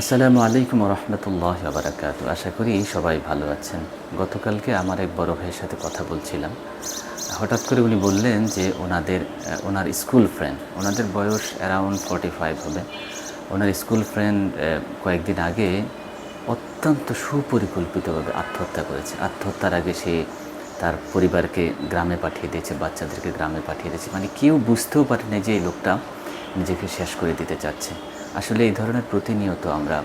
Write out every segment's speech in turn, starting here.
আসসালামু আলাইকুম রহমতুল্লাহ বারাকাত আশা করি সবাই ভালো আছেন। গতকালকে আমার এক বড় ভাইয়ের সাথে কথা বলছিলাম। হঠাৎ করে উনি বললেন যে ওনাদের, ওনার স্কুল ফ্রেন্ড ওনাদের বয়স অ্যারাউন্ড ফর্টি ফাইভ হবে। ওনার স্কুল ফ্রেন্ড কয়েকদিন আগে অত্যন্ত সুপরিকল্পিতভাবে আত্মহত্যা করেছে। আত্মহত্যার আগে সে তার পরিবারকে গ্রামে পাঠিয়ে দিয়েছে, বাচ্চাদেরকে গ্রামে পাঠিয়ে দিয়েছে। মানে কেউ বুঝতেও পারেনি যে এই লোকটা নিজেকে শেষ করে দিতে চাচ্ছে। আসলে এই ধরনের প্রতিনিয়ত আমরা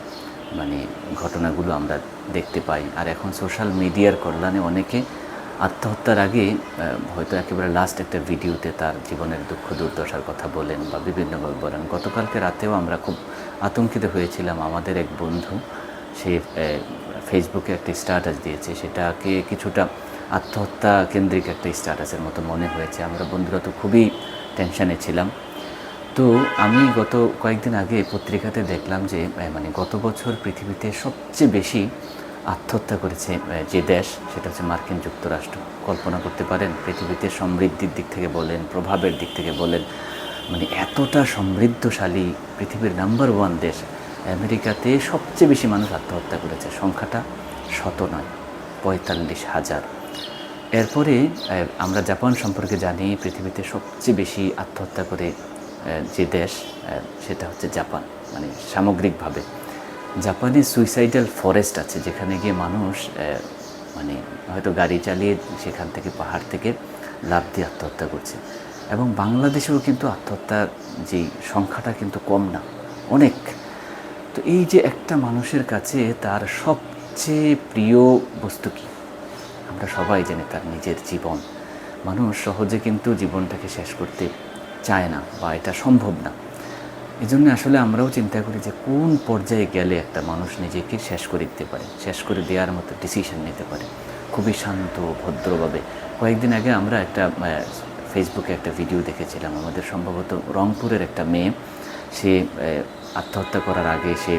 মানে ঘটনাগুলো আমরা দেখতে পাই। আর এখন সোশ্যাল মিডিয়ার কল্যাণে অনেকে আত্মহত্যার আগে হয়তো একেবারে লাস্ট একটা ভিডিওতে তার জীবনের দুঃখ, দুর্দশার কথা বলেন বা বিভিন্নভাবে বলেন। গতকালকে রাতেও আমরা খুব আতঙ্কিত হয়েছিলাম। আমাদের এক বন্ধু, সে ফেসবুকে একটা স্ট্যাটাস দিয়েছে। সেটাকে কিছুটা আত্মহত্যা কেন্দ্রিক একটা স্ট্যাটাসের মতো মনে হয়েছে। আমরা বন্ধুরা তো খুবই টেনশানে ছিলাম। তো আমি গত কয়েকদিন আগে পত্রিকাতে দেখলাম যে মানে গত বছর পৃথিবীতে সবচেয়ে বেশি আত্মহত্যা করেছে যে দেশ, সেটা হচ্ছে মার্কিন যুক্তরাষ্ট্র। কল্পনা করতে পারেন, পৃথিবীতে সমৃদ্ধির দিক থেকে বলেন, প্রভাবের দিক থেকে বলেন মানে এতটা সমৃদ্ধশালী পৃথিবীর নাম্বার ওয়ান দেশ, আমেরিকাতে সবচেয়ে বেশি মানুষ আত্মহত্যা করেছে। সংখ্যাটা শত নয়, পঁয়তাল্লিশ হাজার। এরপরে আমরা জাপান সম্পর্কে জানি, পৃথিবীতে সবচেয়ে বেশি আত্মহত্যা করে যে দেশ সেটা হচ্ছে জাপান। মানে সামগ্রিকভাবে। জাপানে সুইসাইডাল ফরেস্ট আছে, যেখানে গিয়ে মানুষ মানে হয়তো গাড়ি চালিয়ে সেখান থেকে পাহাড় থেকে লাফ দিয়ে আত্মহত্যা করছে। এবং বাংলাদেশেও কিন্তু আত্মহত্যার যে সংখ্যাটা কিন্তু কম না, অনেক। তো এই যে একটা মানুষের কাছে তার সবচেয়ে প্রিয় বস্তু কী? আমরা সবাই জানি তার নিজের জীবন। মানুষ সহজে কিন্তু জীবনটাকে শেষ করতে চায় না বা এটা সম্ভব না। এই জন্য আসলে আমরাও চিন্তা করি যে কোন পর্যায়ে গেলে একটা মানুষ নিজেকে শেষ করে দিতে পারে, শেষ করে দেওয়ার মতো ডিসিশন নিতে পারে। খুবই শান্ত, ভদ্রভাবে। কয়েকদিন আগে আমরা একটা ফেসবুকে একটা ভিডিও দেখেছিলাম। আমাদের সম্ভবত রংপুরের একটা মেয়ে, সে আত্মহত্যা করার আগে সে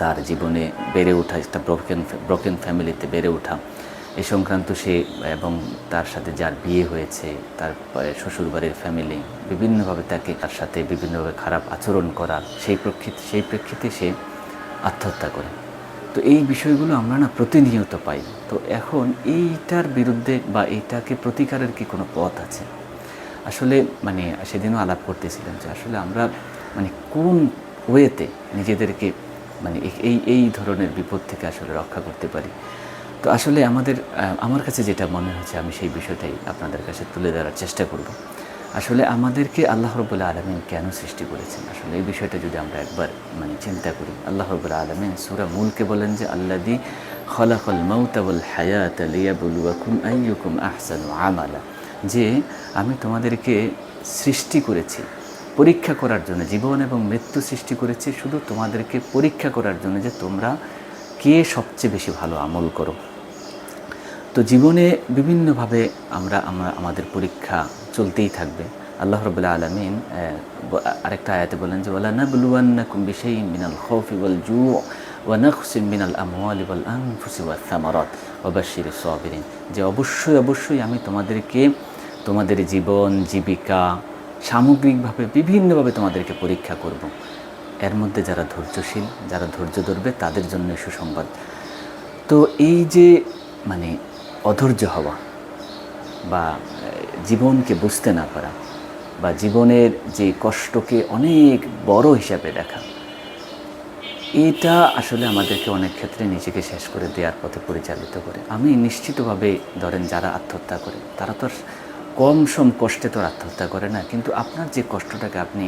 তার জীবনে বেড়ে ওঠা, একটা ব্রোকেন ব্রোকেন ফ্যামিলিতে বেড়ে ওঠা এই সংক্রান্ত সে, এবং তার সাথে যার বিয়ে হয়েছে, তার শ্বশুরবাড়ির ফ্যামিলি বিভিন্নভাবে তাকে তার সাথে বিভিন্নভাবে খারাপ আচরণ করা, সেই প্রেক্ষিতে সেই প্রেক্ষিতে সে আত্মহত্যা করে। তো এই বিষয়গুলো আমরা না প্রতিনিয়ত পাই। তো এখন এইটার বিরুদ্ধে বা এইটাকে প্রতিকারের কি কোনো পথ আছে? আসলে মানে সেদিনও আলাপ করতেছিলাম যে আসলে আমরা মানে কোন ওয়েতে নিজেদেরকে মানে এই এই ধরনের বিপদ থেকে আসলে রক্ষা করতে পারি? তো আসলে আমাদের আমার কাছে যেটা মনে হচ্ছে আমি সেই বিষয়টাই আপনাদের কাছে তুলে ধরার চেষ্টা করব। আসলে আমাদেরকে আল্লাহ রবুল্লা আলমিন কেন সৃষ্টি করেছেন? আসলে এই বিষয়টা যদি আমরা একবার মানে চিন্তা করি, আল্লাহ রবুল্লা আলমিন সুরা মূলকে বলেন যে আল্লাদি খলাকল মৌতাবুল হায়াত লিয়াবুলুয়াকুম আইয়ুকুম আহসানু আমালা। যে, আমি তোমাদেরকে সৃষ্টি করেছি, পরীক্ষা করার জন্য, জীবন এবং মৃত্যু সৃষ্টি করেছি। শুধু তোমাদেরকে পরীক্ষা করার জন্য যে তোমরা কে সবচেয়ে বেশি ভালো আমল করো? তো জীবনে বিভিন্নভাবে আমরা আমরা, আমাদের পরীক্ষা চলতেই থাকবে। আল্লাহ রবুল্লা আলমিন আরেকটা আয়াতে বলেন যে ওলা নাবলুয়ান্নাকুম বিশাইইন মিনাল খাউফি ওয়াল জু ওয়া নাকসিম মিনাল আমওয়ালি ওয়াল আনফুসি ওয়াস সামারাত। ওয়া বাশশিরিস সাবিরিন। যে অবশ্যই অবশ্যই আমি তোমাদেরকে, তোমাদের জীবন, জীবিকা সামগ্রিকভাবে, বিভিন্নভাবে তোমাদেরকে পরীক্ষা করব। এর মধ্যে যারা ধৈর্যশীল, যারা ধৈর্য ধরবে, তাদের জন্য সুসংবাদ। তো এই যে মানে অধৈর্য হওয়া বা জীবনকে বুঝতে না পারা বা জীবনের যে কষ্টকে অনেক বড় হিসাবে দেখা, এটা আসলে আমাদেরকে অনেক ক্ষেত্রে নিজেকে শেষ করে দেওয়ার পথে পরিচালিত করে। আমি নিশ্চিতভাবে ধরেন যারা আত্মহত্যা করে, তারা তো কম সম কষ্টে তো আত্মহত্যা করে না, কিন্তু আপনার যে কষ্টটাকে আপনি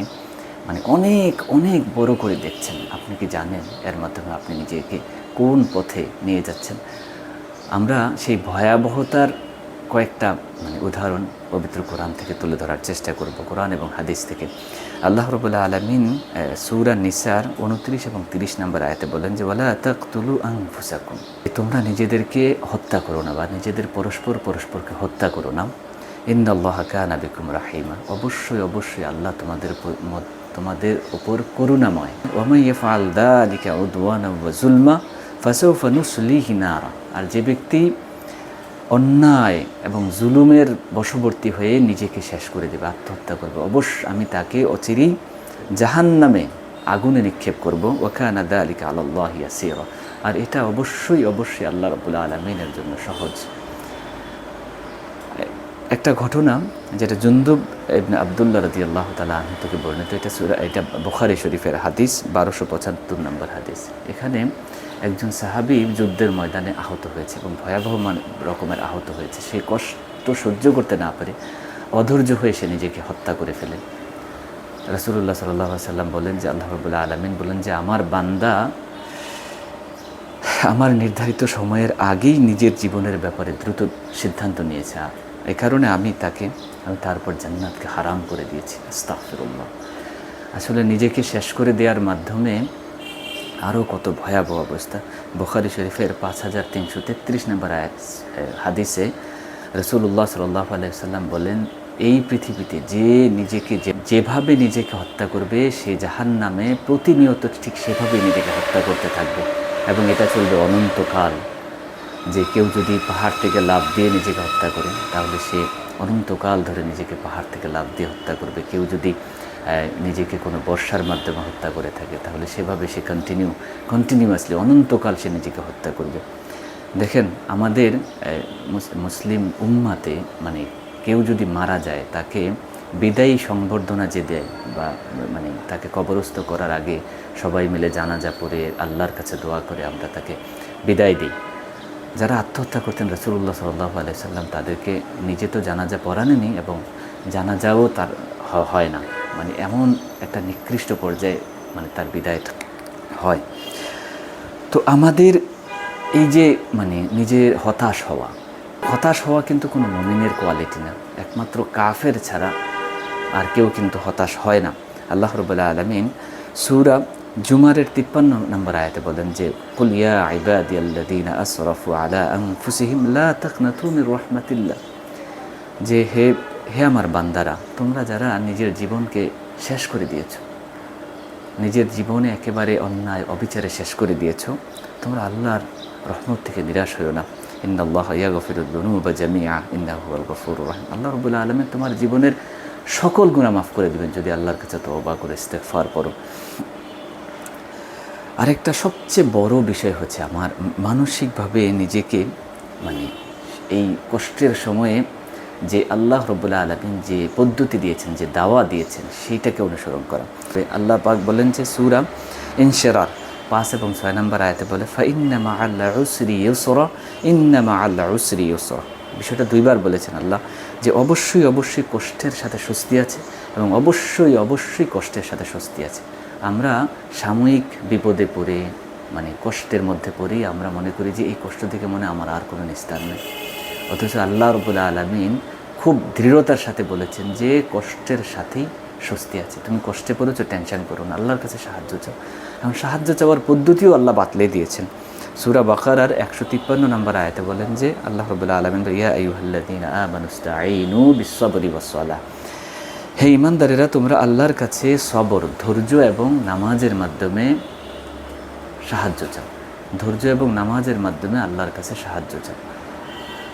মানে অনেক অনেক বড় করে দেখছেন, আপনি কি জানেন? এর মাধ্যমে আপনি নিজেকে কোন পথে নিয়ে যাচ্ছেন? আমরা সেই ভয়াবহতার কয়েকটা মানে উদাহরণ পবিত্র কোরআন থেকে তুলে ধরার চেষ্টা করব, কোরআন এবং হাদিস থেকে। আল্লাহ রবুল্লাহ আলমিন সুরা নিসার উনত্রিশ এবং তিরিশ নম্বর আয়াতে বলেন যে ওলা তাক তুলু আং ফুসাকুম তোমরা নিজেদেরকে হত্যা করো না বা নিজেদের পরস্পর পরস্পরকে হত্যা করো না। ইন্দাল্লাহ কানা বিকুম রাহিমা। অবশ্যই অবশ্যই আল্লাহ তোমাদের তোমাদের ওপর করুণাময়। ওমাইয়া ফাল দা আলিকা উদ্ওয়ানা জুলমা। ফাসৌফা নুসলিহি আর যে ব্যক্তি অন্যায় এবং জুলুমের বশবর্তী হয়ে নিজেকে শেষ করে দেবে, আত্মহত্যা করবে, অবশ্য আমি তাকে অচিরেই জাহান নামে আগুনে নিক্ষেপ করব ওখানা আলিকা আল্লাহ ইয়াসির। আর এটা অবশ্যই অবশ্যই আল্লাহ রবুল্লা আলমিনের জন্য সহজ। একটা ঘটনা যেটা জুন্দুব ইবনে আবদুল্লাহ রদি আল্লাহ তালা থেকে বর্ণিত, এটা এটা বুখারি শরীফের হাদিস, বারোশো পঁচাত্তর নম্বর হাদিস। এখানে একজন সাহাবি যুদ্ধের ময়দানে আহত হয়েছে এবং ভয়াবহ রকমের আহত হয়েছে। সে কষ্ট সহ্য করতে না পারে, অধৈর্য হয়ে সে নিজেকে হত্যা করে ফেলে। রাসুল্লাহ সাল্লাহ সাল্লাম বলেন যে, আল্লাহ রবুল্লাহ আলমিন বলেন যে, আমার বান্দা আমার নির্ধারিত সময়ের আগেই নিজের জীবনের ব্যাপারে দ্রুত সিদ্ধান্ত নিয়েছে। এই কারণে আমি তাকে, আমি তারপর জান্নাতকে হারাম করে দিয়েছি। আস্তাফিরুল্লাহ আসলে নিজেকে শেষ করে দেওয়ার মাধ্যমে আরও কত ভয়াবহ অবস্থা। বুখারি শরীফের পাঁচ হাজার তিনশো তেত্রিশ নম্বর হাদিসে রসুল্লাহ সাল্লাহ আলাইসাল্লাম বলেন, এই পৃথিবীতে যে নিজেকে যেভাবে নিজেকে হত্যা করবে, সে জাহান নামে প্রতিনিয়ত ঠিক সেভাবেই নিজেকে হত্যা করতে থাকবে এবং এটা চলবে অনন্তকাল। যে কেউ যদি পাহাড় থেকে লাভ দিয়ে নিজেকে হত্যা করে, তাহলে সে অনন্তকাল ধরে নিজেকে পাহাড় থেকে লাভ দিয়ে হত্যা করবে। কেউ যদি নিজেকে কোনো বর্ষার মাধ্যমে হত্যা করে থাকে, তাহলে সেভাবে সে কন্টিনিউ কন্টিনিউয়াসলি অনন্তকাল সে নিজেকে হত্যা করবে। দেখেন, আমাদের মুসলিম উম্মাতে মানে কেউ যদি মারা যায়, তাকে বিদায়ী সংবর্ধনা যে দেয়, বা মানে তাকে কবরস্থ করার আগে সবাই মিলে জানাজা পড়ে, আল্লাহর কাছে দোয়া করে আমরা তাকে বিদায় দিই। যারা আত্মহত্যা করতেন রসুল্লাহ সাল্লাহ আলাইসাল্লাম তাদেরকে নিজে তো জানাজা পড়ানেনি এবং জানাজাও তার হয় না। মানে এমন একটা নিকৃষ্ট পর্যায়ে মানে তার বিদায়টা হয়। তো আমাদের এই যে মানে নিজের হতাশ হওয়া হতাশ হওয়া কিন্তু কোনো মমিনের কোয়ালিটি না। একমাত্র কাফের ছাড়া আর কেউ কিন্তু হতাশ হয় না। আল্লাহ রবুল্লাহ আলমিন সুরা জুমারের তিপ্পান্ন নম্বর আয়াতে বলেন যে কুলিয়া আইবাদি আসরফু আলা আনফুসিহিম লা তাকনাতু মির যে, হে হে আমার বান্দারা, তোমরা যারা নিজের জীবনকে শেষ করে দিয়েছ, নিজের জীবনে একেবারে অন্যায়, অবিচারে শেষ করে দিয়েছ, তোমরা আল্লাহর রহমত থেকে নিরাশ হইও না। ইন্দাল্লাহ ইয়া গফিরুদ্দনু বা জামিয়া ইন্দাহুল গফুর রহিম। আল্লাহ রবুল্লা আলমী তোমার জীবনের সকল গুণা মাফ করে দেবেন যদি আল্লাহর কাছে তওবা করে ইস্তেগফার করো। আরেকটা সবচেয়ে বড় বিষয় হচ্ছে আমার মানসিকভাবে নিজেকে মানে এই কষ্টের সময়ে যে আল্লাহ রব্বুল্লাহ আলমিন যে পদ্ধতি দিয়েছেন, যে দাওয়া দিয়েছেন, সেইটাকে অনুসরণ করা। আল্লাহ পাক বলেন যে সুরা ইনশেরার পাঁচ এবং ছয় নম্বর আয়াতে বলে ফা ইন্নামা আল্লাহ উসরি ইউসরা, ইন্নামা আল্লাহ উসরি ইউসরা। বিষয়টা দুইবার বলেছেন আল্লাহ যে অবশ্যই অবশ্যই কষ্টের সাথে স্বস্তি আছে এবং অবশ্যই অবশ্যই কষ্টের সাথে স্বস্তি আছে। আমরা সাময়িক বিপদে পড়ে মানে কষ্টের মধ্যে পড়েই আমরা মনে করি যে এই কষ্ট থেকে মনে আমার আর কোনো নিস্তার নেই। অথচ আল্লাহ রবুল্লা আলমিন খুব দৃঢ়তার সাথে বলেছেন যে কষ্টের সাথেই স্বস্তি আছে। তুমি কষ্টে পড়েছো টেনশন করো না। আল্লাহর কাছে সাহায্য চাও। এবং সাহায্য চাওয়ার পদ্ধতিও আল্লাহ বাতলে দিয়েছেন। সুরা বাকারার একশো তিপ্পান্ন নম্বর আয়াতে বলেন যে, আল্লাহ রবুল্লা আলমিন ইয়া হে ইমানদারেরা, তোমরা আল্লাহর কাছে সবর, ধৈর্য এবং নামাজের মাধ্যমে সাহায্য চাও। ধৈর্য এবং নামাজের মাধ্যমে আল্লাহর কাছে সাহায্য চাও।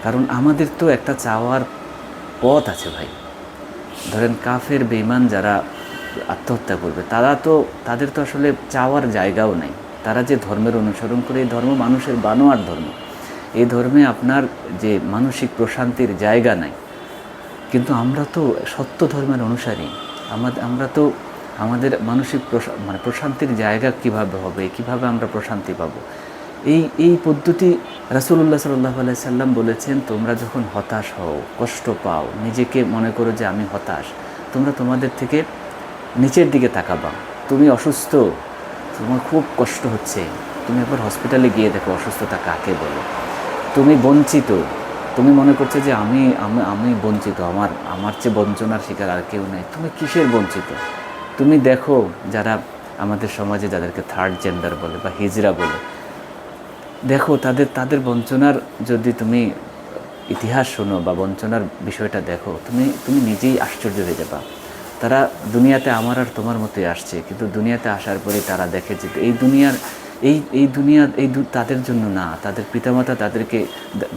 কারণ আমাদের তো একটা চাওয়ার পথ আছে ভাই। ধরেন কাফের বেইমান যারা আত্মহত্যা করবে, তারা তো, তাদের তো আসলে চাওয়ার জায়গাও নাই। তারা যে ধর্মের অনুসরণ করে, এই ধর্ম মানুষের বানোয়ার ধর্ম। এই ধর্মে আপনার যে মানসিক প্রশান্তির জায়গা নাই। কিন্তু আমরা তো সত্য ধর্মের অনুসারী। আমাদের আমরা তো আমাদের মানসিক প্রশা- মানে প্রশান্তির জায়গা কীভাবে হবে, কীভাবে আমরা প্রশান্তি পাবো? এই এই পদ্ধতি রাসুল্লাহ সাল্লাহ সাল্লাম বলেছেন, তোমরা যখন হতাশ হও, কষ্ট পাও, নিজেকে মনে করো যে আমি হতাশ, তোমরা তোমাদের থেকে নিচের দিকে তাকাবা। তুমি অসুস্থ, তোমার খুব কষ্ট হচ্ছে, তুমি একবার হসপিটালে গিয়ে দেখো অসুস্থতা কাকে বলে। তুমি বঞ্চিত, তুমি মনে করছ যে আমি আমি আমি বঞ্চিত, আমার আমার চেয়ে বঞ্চনার শিকার আর কেউ নেই। তুমি কিসের বঞ্চিত? তুমি দেখো যারা আমাদের সমাজে যাদেরকে থার্ড জেন্ডার বলে বা হিজরা বলে দেখো, তাদের তাদের বঞ্চনার যদি তুমি ইতিহাস শোনো বা বঞ্চনার বিষয়টা দেখো, তুমি তুমি নিজেই আশ্চর্য হয়ে যাবা। তারা দুনিয়াতে আমার আর তোমার মতোই আসছে, কিন্তু দুনিয়াতে আসার পরে তারা দেখে যে এই দুনিয়ার, এই এই দুনিয়া, এই তাদের জন্য না, তাদের পিতামাতা তাদেরকে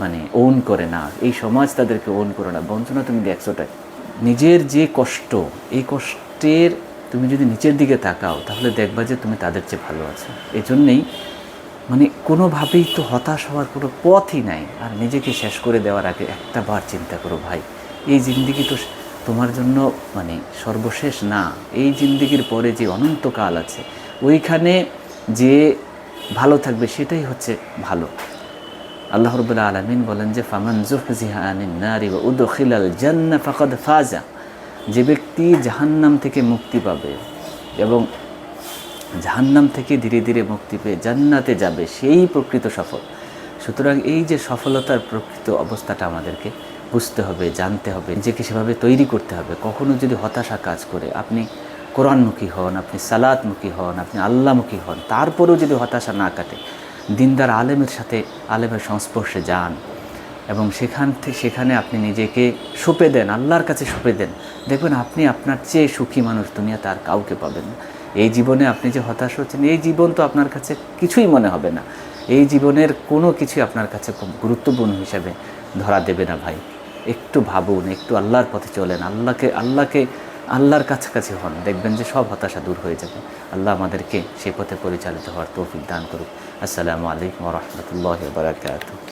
মানে ওন করে না, এই সমাজ তাদেরকে ওন করে না। বঞ্চনা তুমি দেখছোটাই নিজের যে কষ্ট, এই কষ্টের তুমি যদি নিচের দিকে তাকাও, তাহলে দেখবা যে তুমি তাদের চেয়ে ভালো আছো। এই জন্যেই মানে কোনোভাবেই তো হতাশ হওয়ার কোনো পথই নাই। আর নিজেকে শেষ করে দেওয়ার আগে একটা বার চিন্তা করো ভাই, এই জিন্দিগি তো তোমার জন্য মানে সর্বশেষ না। এই জিন্দিগির পরে যে অনন্তকাল আছে, ওইখানে যে ভালো থাকবে সেটাই হচ্ছে ভালো। আল্লাহ রবুল্লা আলমিন বলেন যে, ফামান জুহজিহা আনিন নারি বা উদখিলাল জান্না ফাজা। যে ব্যক্তি জাহান্নাম থেকে মুক্তি পাবে এবং জাহান্নাম থেকে ধীরে ধীরে মুক্তি পেয়ে জান্নাতে যাবে সেই প্রকৃত সফল। সুতরাং এই যে সফলতার প্রকৃত অবস্থাটা আমাদেরকে বুঝতে হবে, জানতে হবে, নিজেকে সেভাবে তৈরি করতে হবে। কখনো যদি হতাশা কাজ করে, আপনি কোরআনমুখী হন, আপনি সালাদমুখী হন, আপনি আল্লাহমুখী হন, তারপরেও যদি হতাশা না কাটে, দিনদার আলেমের সাথে আলেমের সংস্পর্শে যান এবং সেখান থেকে সেখানে আপনি নিজেকে সঁপে দেন, আল্লাহর কাছে সঁপে দেন। দেখবেন আপনি আপনার চেয়ে সুখী মানুষ, দুনিয়াতে আর কাউকে পাবেন না। এই জীবনে আপনি যে হতাশ হচ্ছেন, এই জীবন তো আপনার কাছে কিছুই মনে হবে না। এই জীবনের কোনো কিছু আপনার কাছে খুব গুরুত্বপূর্ণ হিসাবে ধরা দেবে না ভাই। একটু ভাবুন, একটু আল্লাহর পথে চলেন। আল্লাহকে আল্লাহকে, আল্লাহর কাছাকাছি হন। দেখবেন যে সব হতাশা দূর হয়ে যাবে। আল্লাহ আমাদেরকে সে পথে পরিচালিত হওয়ার তৌফিক দান করুক। আসসালামু আলাইকুম রহমতুল্লাহ বারাকাতু